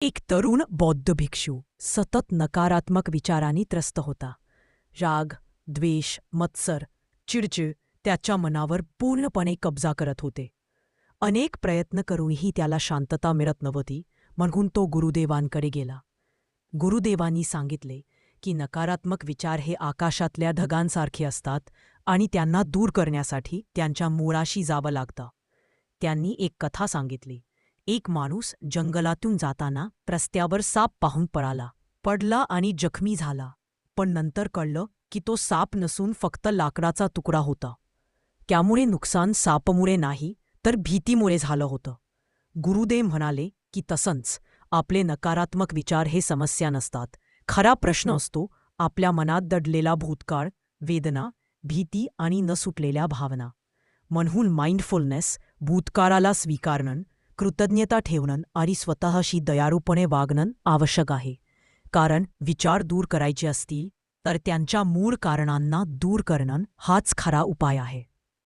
एक तरुण बौद्ध भिक्षू सतत नकारात्मक विचारांनी त्रस्त होता. राग द्वेष मत्सर चिडचिड त्याच्या मनावर पूर्णपणे कब्जा करत होते. अनेक प्रयत्न करूनही त्याला शांतता मिळत नव्हती म्हणून तो गुरुदेवांकडे गेला. गुरुदेवांनी सांगितले की नकारात्मक विचार हे आकाशातल्या ढगांसारखे असतात आणि त्यांना दूर करण्यासाठी त्यांच्या मुळाशी जावं लागतं. त्यांनी एक कथा सांगितली. एक माणूस जंगलातून जाताना रस्त्यावर साप पाहून पळाला. पडला आणि जखमी झाला. पण नंतर कळलं की तो साप नसून फक्त लाकडाचा तुकडा होता. त्यामुळे नुकसान सापमुळे नाही तर भीतीमुळे झालं होतं. गुरुदेव म्हणाले की तसंच आपले नकारात्मक विचार हे समस्या नसतात. खरा प्रश्न असतो आपल्या मनात दडलेला भूतकाळ वेदना भीती आणि न सुटलेल्या भावना. म्हणून माइंडफुलनेस भूतकाळाला स्वीकारणं कृतज्ञता ठेवणं आणि स्वतःशी दयाळूपणे वागणं आवश्यक आहे. कारण विचार दूर करायचे असतील तर त्यांच्या मूळ कारणांना दूर करणं हाच खरा उपाय आहे.